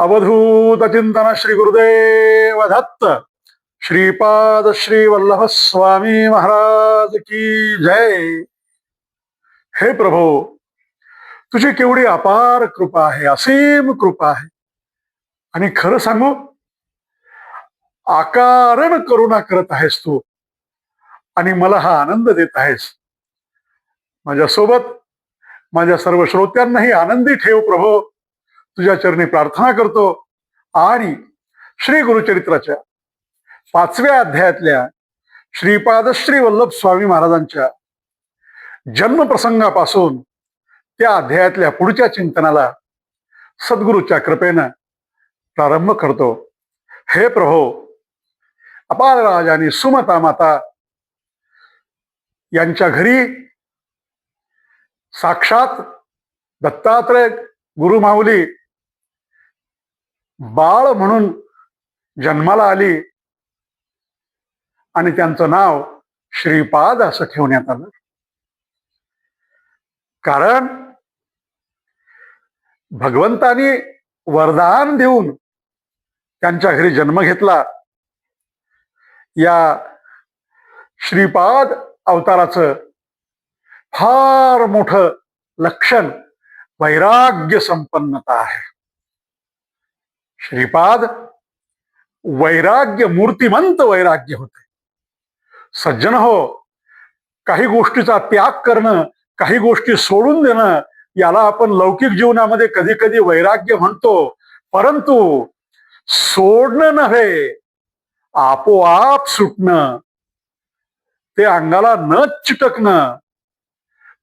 अवधूत चिंतन श्री गुरुदेव दत्त श्रीपाद श्री वल्लभ स्वामी महाराज की जय। हे प्रभो तुझी केवढी अपार कृपा आहे असीम कृपा आहे. आणि खरं सांगू आकारण करुणा करत आहेस तू आणि मला हा आनंद देत आहेस. माझ्यासोबत माझ्या सर्व श्रोत्यांनाही आनंदी ठेव प्रभो. तुझ्या चरणी प्रार्थना करतो. आणि श्री गुरुचरित्राच्या पाचव्या अध्यायातल्या श्रीपादश्री वल्लभ स्वामी महाराजांच्या जन्मप्रसंगापासून त्या अध्यायातल्या पुढच्या चिंतनाला सद्गुरूच्या कृपेनं प्रारंभ करतो. हे प्रभो अपार राज आणि सुमता माता यांच्या घरी साक्षात दत्तात्रय गुरुमाऊली बाळ म्हणून जन्माला आली. आणि त्यांचं नाव श्रीपाद असं ठेवण्यात आलं. कारण भगवंतानी वरदान देऊन त्यांच्या घरी जन्म घेतला. या श्रीपाद अवताराचं फार मोठं लक्षण वैराग्य संपन्नता आहे. श्रीपाद वैराग्य मूर्तिमंत वैराग्य होते. सज्जन हो काही गोष्टीचा त्याग करणं काही गोष्टी सोडून देणं याला आपण लौकिक जीवनामध्ये कधी कधी वैराग्य म्हणतो. परंतु सोडणं नव्हे आपोआप सुटणं ते अंगाला न चिटकणं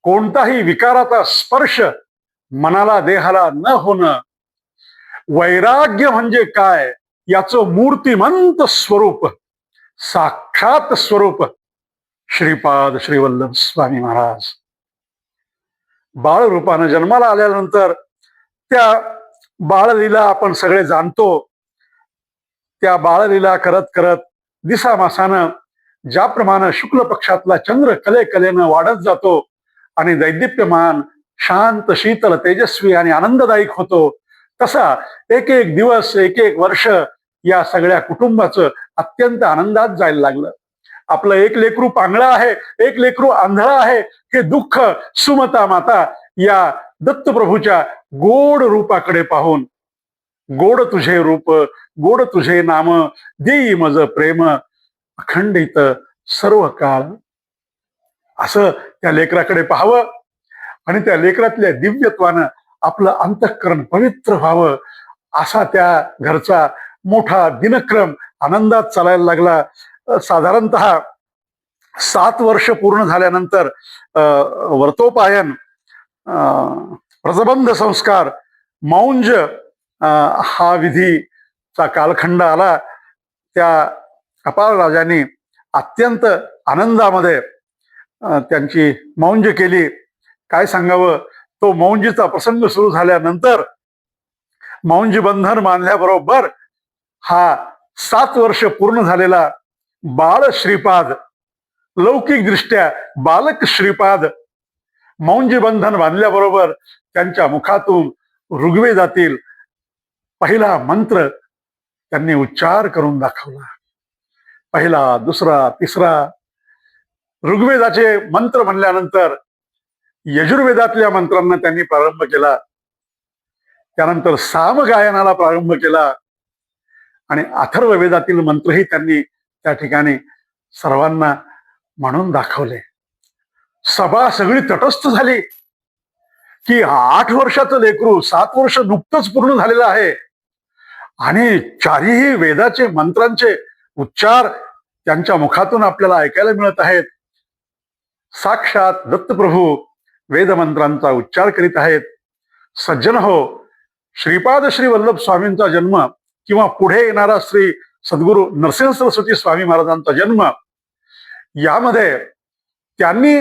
कोणताही विकाराचा स्पर्श मनाला देहाला न होणं वैराग्य म्हणजे काय? याचं मूर्तिमंत स्वरूप साक्षात स्वरूप श्रीपाद श्रीवल्लभ स्वामी महाराज. बाळ रूपानं जन्माला आल्यानंतर त्या बाळलीला आपण सगळे जाणतो. त्या बाळलीला करत करत दिसामासानं ज्याप्रमाणे शुक्ल पक्षातला चंद्र कले कलेनं वाढत जातो आणि दैदिप्यमान शांत शीतल तेजस्वी आणि आनंददायक होतो तसा एक एक दिवस एक एक वर्ष या सगळ्या कुटुंबाचं अत्यंत आनंदात जायला लागलं. आपलं एक लेकरू पांगळा आहे एक लेकरू आंधळा आहे हे दुःख सुमता माता या दत्तप्रभूच्या गोड रूपाकडे पाहून गोड तुझे रूप गोड तुझे नाम देई मज प्रेम अखंडित सर्व काळ असं त्या लेकराकडे पाहावं आणि त्या लेकरातल्या दिव्यत्वानं आपलं अंतःकरण पवित्र व्हावं असा त्या घरचा मोठा दिनक्रम आनंदात चालायला लागला. साधारणत सात वर्ष पूर्ण झाल्यानंतर वर्तोपायन प्रजबंध संस्कार मौंज हा विधीचा कालखंड आला. त्या कपाळ राजांनी अत्यंत आनंदामध्ये त्यांची मौंज केली. काय सांगावं? तो मौंजीचा प्रसंग सुरू झाल्यानंतर मौंजी बंधन बांधल्याबरोबर हा सात वर्ष पूर्ण झालेला बाळ श्रीपाद लौकिक दृष्ट्या बालक श्रीपाद मौंजी बंधन बांधल्याबरोबर त्यांच्या मुखातून ऋग्वेदातील पहिला मंत्र त्यांनी उच्चार करून दाखवला. पहिला दुसरा तिसरा ऋग्वेदाचे मंत्र म्हणल्यानंतर यजुर्वेदातल्या मंत्रांना त्यांनी प्रारंभ केला. त्यानंतर साम गायनाला प्रारंभ केला. आणि अथर्व वेदातील मंत्रही त्यांनी त्या ठिकाणी सर्वांना म्हणून दाखवले. सभा सगळी तटस्थ झाली. की आठ वर्षाचं लेकरू सात वर्ष नुकतंच पूर्ण झालेलं आहे. आणि चारही वेदाचे मंत्रांचे उच्चार त्यांच्या मुखातून आपल्याला ऐकायला मिळत आहेत. साक्षात दत्तप्रभू वेदमंत्रांचा उच्चार करीत आहेत. सज्जन हो श्रीपाद श्री वल्लभ स्वामींचा जन्म किंवा पुढे येणारा श्री सद्गुरू नरसिंह सरस्वती स्वामी महाराजांचा जन्म यामध्ये त्यांनी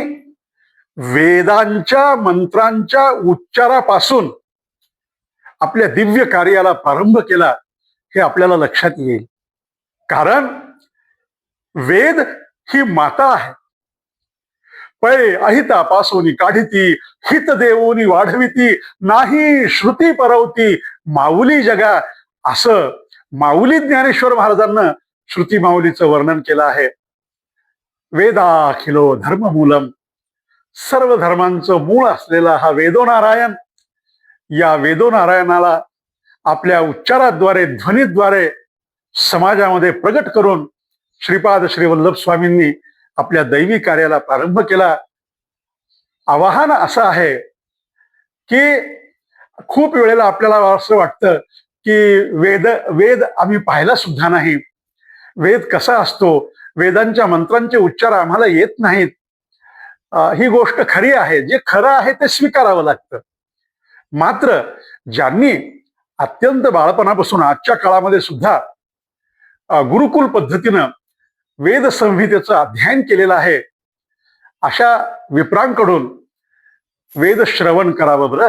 वेदांच्या मंत्रांच्या उच्चारापासून आपल्या दिव्य कार्याला प्रारंभ केला हे आपल्याला लक्षात येईल. कारण वेद ही माता आहे. पै अहितापासून काढिती हित देवोनी वाढविती नाही श्रुती परवती माऊली जगा. असं माऊली ज्ञानेश्वर महाराजांना श्रुती माऊलीचं वर्णन केलं आहे. वेदाखिलो धर्ममूलम. सर्व धर्मांचं मूळ असलेला हा वेदोनारायण. या वेदोनारायणाला आपल्या उच्चाराद्वारे ध्वनीद्वारे समाजामध्ये प्रगट करून श्रीपाद श्री वल्लभ स्वामींनी आपल्या दैवी कार्याला प्रारंभ केला. आवाहन असं आहे की खूप वेळेला आपल्याला असं वाटतं की वेद वेद आम्ही पाहिला सुद्धा नाही. वेद कसा असतो? वेदांच्या मंत्रांचे उच्चार आम्हाला येत नाहीत. ही गोष्ट खरी आहे. जे खरं आहे ते स्वीकारावं लागतं. मात्र ज्यांनी अत्यंत बाळपणापासून आजच्या काळामध्ये सुद्धा गुरुकुल पद्धतीनं वेद संहितेचं अध्ययन केलेलं आहे. अशा विप्रांकडून वेद श्रवण करावं बरं.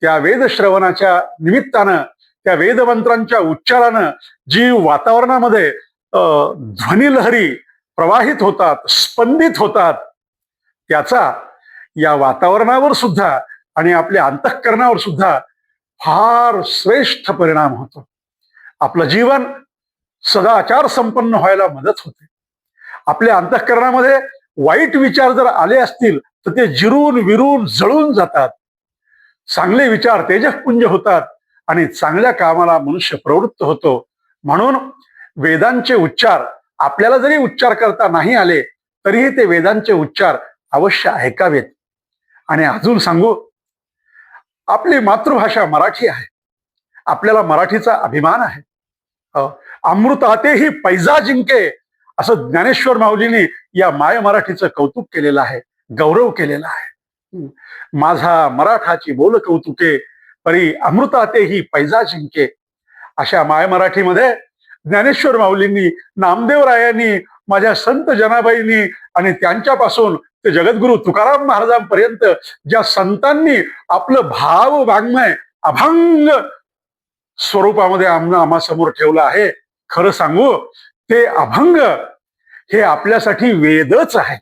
त्या वेद श्रवणाच्या निमित्तानं त्या वेदमंत्रांच्या उच्चारानं जी वातावरणामध्ये अं, ध्वनिलहरी प्रवाहित होतात स्पंदित होतात. त्याचा या वातावरणावर सुद्धा आणि आपल्या अंतःकरणावर सुद्धा फार श्रेष्ठ परिणाम होतो. आपलं जीवन सदाचार संपन्न व्हायला मदत होते. आपल्या अंतःकरणामध्ये वाईट विचार जर आले असतील तर ते जिरून विरून जळून जातात. चांगले विचार तेजपुंज होतात आणि चांगल्या कामाला मनुष्य प्रवृत्त होतो. म्हणून वेदांचे उच्चार आपल्याला जरी उच्चार करता नाही आले तरीही ते वेदांचे उच्चार अवश्य ऐकावेत. आणि अजून सांगू आपली मातृभाषा मराठी आहे. आपल्याला मराठीचा अभिमान आहे. हो. अमृतातेही पैजा जिंके असं ज्ञानेश्वर माऊलींनी या माय मराठीचं कौतुक केलेलं आहे गौरव केलेला आहे. माझा मराठाची बोल कौतुके परी अमृतातेही पैजा जिंके. अशा माय मराठीमध्ये ज्ञानेश्वर माऊलींनी नामदेवरायांनी माझ्या संत जनाबाईंनी आणि त्यांच्यापासून ते जगद्गुरु तुकाराम महाराजांपर्यंत ज्या संतांनी आपलं भाव वाङ्मय अभंग स्वरूपामध्ये आम्हा आम्हासमोर ठेवलं आहे खरं सांगू ते अभंग हे आपल्यासाठी वेदच आहेत.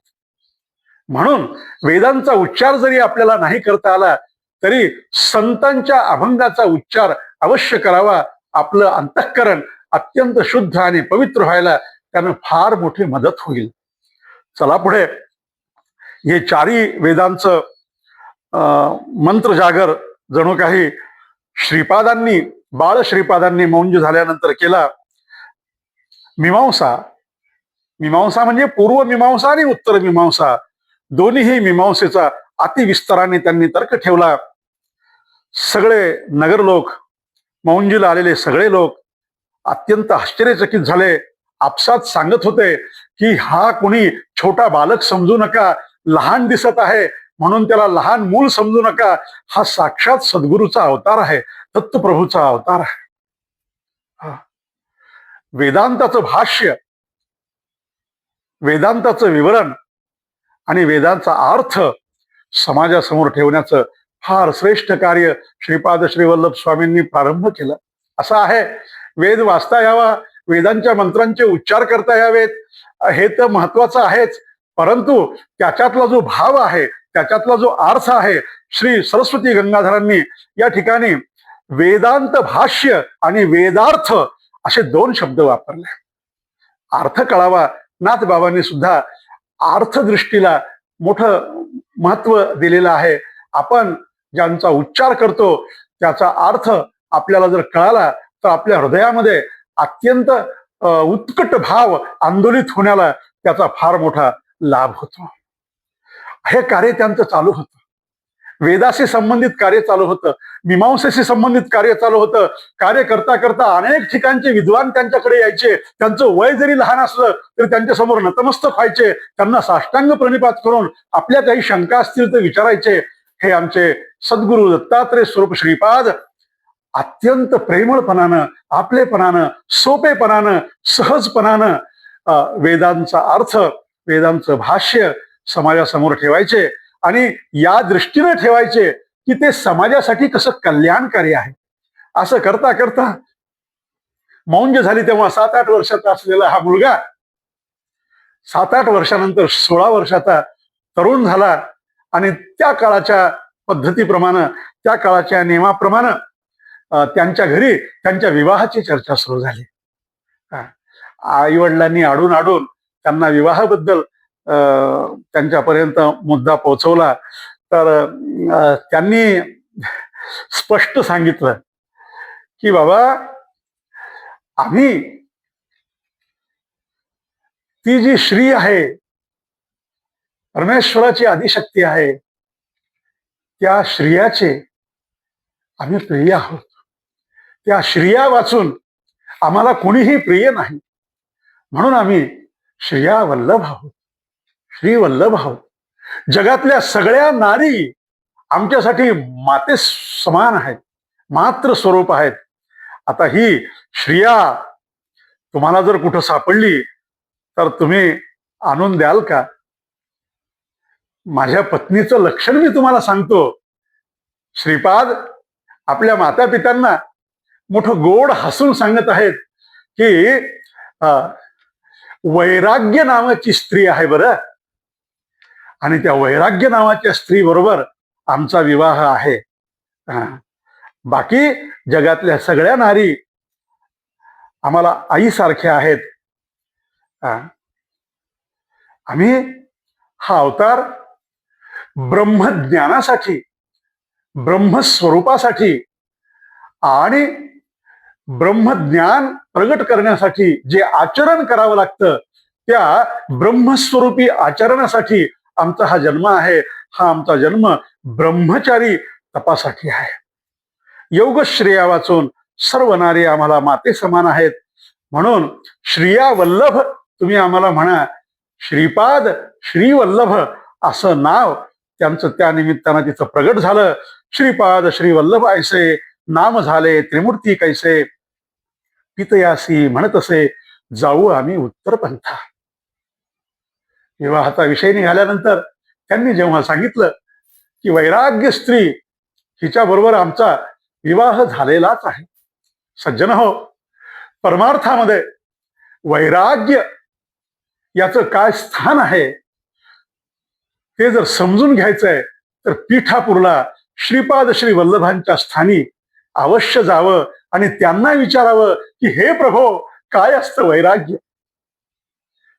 म्हणून वेदांचा उच्चार जरी आपल्याला नाही करता आला तरी संतांच्या अभंगाचा उच्चार अवश्य करावा. आपलं अंतःकरण अत्यंत शुद्ध आणि पवित्र व्हायला त्यानं फार मोठी मदत होईल. चला पुढे. हे चारी वेदांचं अं, मंत्र जागर जणू काही श्रीपादांनी बाळ श्रीपादांनी मौंज झाल्यानंतर केला. मीमांसा. मीमांसा म्हणजे पूर्व मीमांसा आणि उत्तर मीमांसा. दोन्हीही मीमांसेचा अतिविस्ताराने त्यांनी तर्क ठेवला. सगळे नगर लोक मौंजीला आलेले सगळे लोक अत्यंत आश्चर्यचकित झाले. आपसात सांगत होते की हा कुणी छोटा बालक समजू नका लहान दिसत आहे म्हणून त्याला लहान मूल समजू नका. हा साक्षात सद्गुरूचा अवतार आहे दत्तप्रभूचा अवतार आहे. हा. वेदांताचं भाष्य वेदांताचं विवरण आणि वेदांचा अर्थ समाजासमोर ठेवण्याचं फार श्रेष्ठ कार्य श्रीपाद श्रीवल्लभ स्वामींनी प्रारंभ केला. असं आहे. वेद वाचता यावा वेदांच्या मंत्रांचे उच्चार करता यावेत. हे तर महत्वाचं आहेच. परंतु त्याच्यातला जो भाव आहे त्याच्यातला जो अर्थ आहे श्री सरस्वती गंगाधरांनी या ठिकाणी वेदांत भाष्य आणि वेदार्थ असे दोन शब्द वापरले. अर्थ कळावा नाथ बाबांनी सुद्धा अर्थदृष्टीला मोठं महत्त्व दिलेलं आहे. आपण ज्यांचा उच्चार करतो त्याचा अर्थ आपल्याला जर कळाला तर आपल्या हृदयामध्ये अत्यंत उत्कट भाव आंदोलित होण्याला त्याचा फार मोठा लाभ होतो. हे कार्य त्यांचं चालू होतं. वेदाशी संबंधित कार्य चालू होतं. मीमांसेशी संबंधित कार्य चालू होतं. कार्य करता करता अनेक ठिकाणचे विद्वान त्यांच्याकडे यायचे. त्यांचं वय जरी लहान असलं तरी त्यांच्यासमोर नतमस्तक व्हायचे. त्यांना साष्टांग प्रणिपात करून आपल्या काही शंका असतील तर विचारायचे. हे आमचे सद्गुरु दत्तात्रय स्वरूप श्रीपाद अत्यंत प्रेमळपणानं आपलेपणानं सोपेपणानं सहजपणानं वेदांचा अर्थ वेदांचं भाष्य समाजासमोर ठेवायचे. आणि या दृष्टीने ठेवायचे की ते समाजासाठी कसं कल्याणकारी आहे. असं करता करता मौंज झाली तेव्हा सात आठ वर्षाचा असलेला हा मुलगा सात आठ वर्षानंतर सोळा वर्षाचा तरुण झाला आणि त्या काळाच्या पद्धतीप्रमाणे त्या काळाच्या नियमाप्रमाणे त्यांच्या घरी त्यांच्या विवाहाची चर्चा सुरू झाली. आई वडिलांनी आडून आडून त्यांना विवाहाबद्दल त्यांच्यापर्यंत मुद्दा पोहोचवला. तर त्यांनी स्पष्ट सांगितलं की बाबा आम्ही ती जी श्री आहे परमेश्वराची आदिशक्ती आहे त्या श्रियाचे आम्ही प्रिय आहोत. त्या श्रिया वाचून आम्हाला कोणीही प्रिय नाही. म्हणून आम्ही श्रिया वल्लभ आहोत. श्री वल्लभाव जगातल्या सगळ्या नारी आमच्यासाठी माते समान आहेत मात्र स्वरूप आहेत. आता ही श्रिया तुम्हाला जर कुठं सापडली तर तुम्ही आणून द्याल का? माझ्या पत्नीचं लक्षण मी तुम्हाला सांगतो. श्रीपाद आपल्या माता पित्यांना मोठं गोड हसून सांगत आहेत की वैराग्य नावाची स्त्री आहे बरं. आणि त्या वैराग्य नावाच्या स्त्री बरोबर आमचा विवाह आहे हा. बाकी जगातल्या सगळ्या नारी आम्हाला आईसारख्या आहेत हा. आम्ही हा अवतार ब्रह्मज्ञानासाठी ब्रह्मस्वरूपासाठी आणि ब्रह्मज्ञान प्रगट करण्यासाठी जे आचरण करावं लागतं त्या ब्रह्मस्वरूपी आचरणासाठी आमचा हा जन्म आहे हा आमचा जन्म ब्रह्मचारी तपासाठी आहे. योग श्रेया वाचून सर्व नारी आम्हाला माते समान आहेत. म्हणून श्रिया वल्लभ तुम्ही आम्हाला म्हणा श्रीपाद श्रीवल्लभ असं नाव त्यांचं त्या निमित्तानं तिथं प्रगट झालं. श्रीपाद श्रीवल्लभ ऐसे नाम झाले त्रिमूर्ती कैसे? पितयासी म्हणत असे जाऊ आम्ही उत्तर पंथा विवाहाचा विषय निघाल्यानंतर त्यांनी जेव्हा सांगितलं की वैराग्य स्त्री हिच्या बरोबर आमचा विवाह झालेलाच आहे. सज्जन हो परमार्थामध्ये वैराग्य याचं काय स्थान आहे ते जर समजून घ्यायचंय तर पीठापूरला श्रीपाद श्री वल्लभांच्या स्थानी अवश्य जावं आणि त्यांना विचारावं की हे प्रभो काय असतं वैराग्य?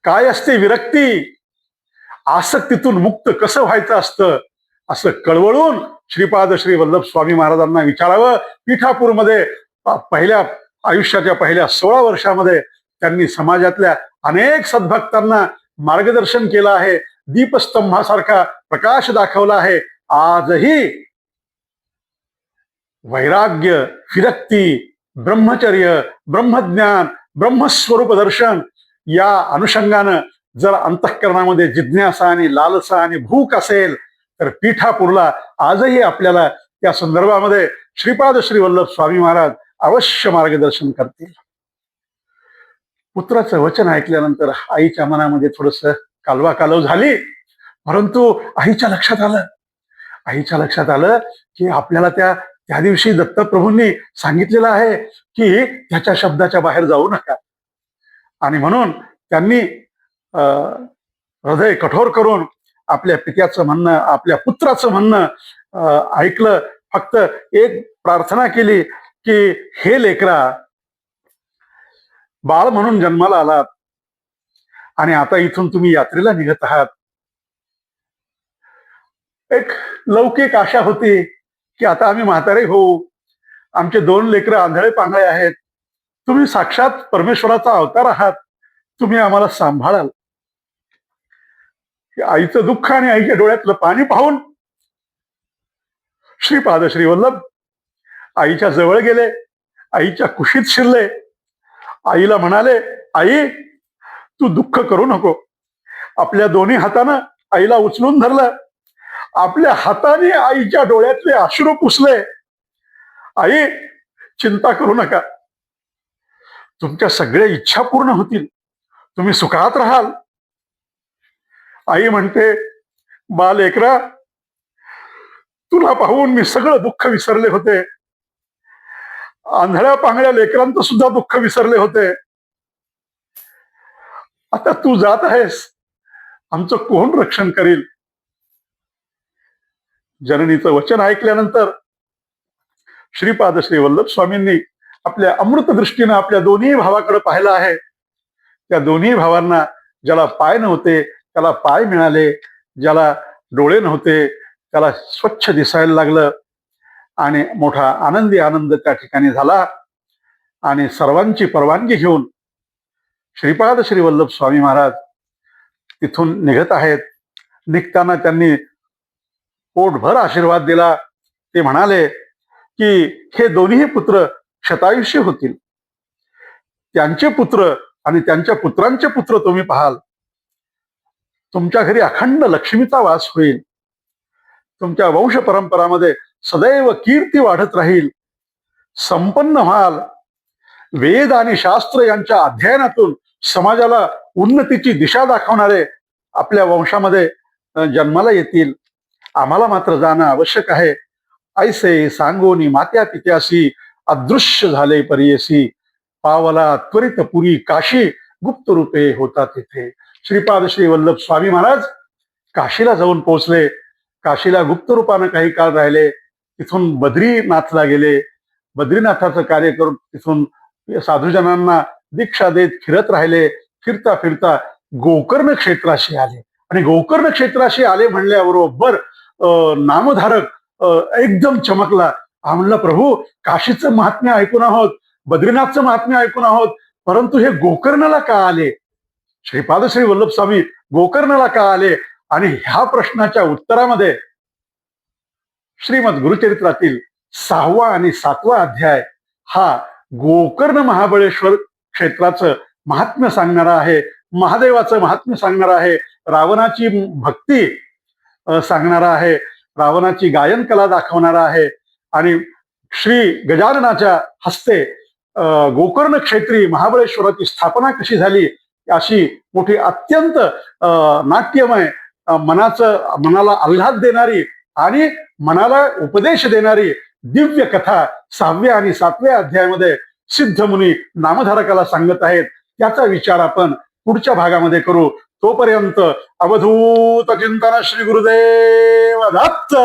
काय असते विरक्ती? आसक्तीतून मुक्त कसं व्हायचं असतं? असं कळवळून श्रीपाद श्री वल्लभ स्वामी महाराजांना विचारावं. पीठापूरमध्ये पहिल्या आयुष्याच्या पहिल्या सोळा वर्षामध्ये त्यांनी समाजातल्या अनेक सद्भक्तांना मार्गदर्शन केलं आहे. दीपस्तंभासारखा प्रकाश दाखवला आहे. आजही वैराग्य विरक्ती ब्रह्मचर्य ब्रह्मज्ञान ब्रह्मस्वरूप दर्शन या अनुषंगानं जर अंतःकरणामध्ये जिज्ञासा आणि लालसा आणि भूक असेल तर पीठापूरला आजही आपल्याला त्या संदर्भामध्ये श्रीपाद श्री वल्लभ स्वामी महाराज अवश्य मार्गदर्शन करतील. पुत्राचं वचन ऐकल्यानंतर आईच्या मनामध्ये थोडस कालवा कालव झाली परंतु आईच्या लक्षात आलं. आईच्या लक्षात आलं की आपल्याला त्या त्या दिवशी दत्तप्रभूंनी सांगितलेलं आहे की त्याच्या शब्दाच्या बाहेर जाऊ नका. आणि म्हणून त्यांनी हृदय कठोर करून आपल्या पित्याचं म्हणणं आपल्या पुत्राचं म्हणणं अं, ऐकलं. फक्त एक प्रार्थना केली की हे लेकरा बाळ म्हणून जन्माला आलात आणि आता इथून तुम्ही यात्रेला निघत आहात. एक लौकिक आशा होती की आता आम्ही म्हातारे होऊ. आमचे दोन लेकरं आंधळे पांगळे आहेत. तुम्ही साक्षात परमेश्वराचा अवतार आहात. तुम्ही आम्हाला सांभाळाल. की आईचं दुःख आणि आईच्या डोळ्यातलं पाणी पाहून श्रीपाद श्री वल्लभ आईच्या जवळ गेले आईच्या कुशीत शिरले. आईला म्हणाले आई तू दुःख करू नको. आपल्या दोन्ही हातानं आईला उचलून धरलं. आपल्या हाताने आईच्या डोळ्यातले अश्रू पुसले. आई चिंता करू नका. तुमच्या सगळ्या इच्छा पूर्ण होतील. तुम्ही सुखात राहाल. आई म्हणते बाल एकरा तुला पाहून मी सगळं दुःख विसरले होते. आंधळ्या पांगळ्या लेकरांचं सुद्धा दुःख विसरले होते. आता तू जात आहेस. आमचं कोण रक्षण करील? जननीचं वचन ऐकल्यानंतर श्रीपाद श्री वल्लभ स्वामींनी आपल्या अमृत दृष्टीनं आपल्या दोन्ही भावाकडे पाहिलं आहे. त्या दोन्ही भावांना ज्याला पाय नव्हते त्याला पाय मिळाले ज्याला डोळे नव्हते त्याला स्वच्छ दिसायला लागलं आणि मोठा आनंदी आनंद त्या ठिकाणी झाला. आणि सर्वांची परवानगी घेऊन श्रीपाद श्री वल्लभ स्वामी महाराज तिथून निघत आहेत. निघताना त्यांनी पोटभर आशीर्वाद दिला. ते म्हणाले की हे दोन्ही पुत्र शतायुष्य होतील. त्यांचे पुत्र आणि त्यांच्या पुत्रांचे पुत्र तुम्ही पाहाल. तुमच्या घरी अखंड लक्ष्मीचा वास होईल. तुमच्या वंश परंपरामध्ये सदैव कीर्ती वाढत राहील. संपन्न व्हाल. वेद आणि शास्त्र यांच्या अध्ययनातून समाजाला उन्नतीची दिशा दाखवणारे आपल्या वंशामध्ये जन्माला येतील. आम्हाला मात्र जाणं आवश्यक आहे. ऐसे सांगोनी मात्या पित्यासी अदृश्य झाले परियसी. पावला त्वरित पुरी काशी गुप्त रूपे होता तिथे श्रीपाद श्री वल्लभ स्वामी महाराज काशीला जाऊन पोहोचले. काशीला गुप्त रूपानं काही काळ राहिले. तिथून बद्रीनाथला गेले. बद्रीनाथाचं कार्य करून तिथून साधूजनांना दीक्षा देत फिरत राहिले. फिरता फिरता गोकर्ण क्षेत्राशी आले. आणि गोकर्ण क्षेत्राशी आले म्हणल्याबरोबर अं, नामधारक अं, एकदम चमकला. हा म्हणला प्रभू काशीचं महात्म्य ऐकून आहोत. बद्रीनाथचं महात्म्य ऐकून आहोत. परंतु हे गोकर्णाला का आले? श्रीपाद श्री वल्लभ स्वामी गोकर्णाला का आले? आणि ह्या प्रश्नाच्या उत्तरामध्ये श्रीमद गुरुचरित्रातील सहावा आणि सातवा अध्याय हा गोकर्ण महाबळेश्वर क्षेत्राचं महात्म्य सांगणारा आहे महादेवाचं महात्म्य सांगणार आहे रावणाची भक्ती सांगणारा आहे रावणाची गायन कला दाखवणारा आहे. आणि श्री गजाननाच्या हस्ते गोकर्ण क्षेत्री महाबळेश्वराची स्थापना कशी झाली? अशी मोठी अत्यंत नाट्यमय मनाचं मनाला आल्हाद देणारी आणि मनाला उपदेश देणारी दिव्य कथा सहाव्या आणि सातव्या अध्यायामध्ये सिद्ध मुनी नामधारकाला सांगत आहेत. त्याचा विचार आपण पुढच्या भागामध्ये करू. तोपर्यंत अवधूत चिंतन श्री गुरुदेव दत्त!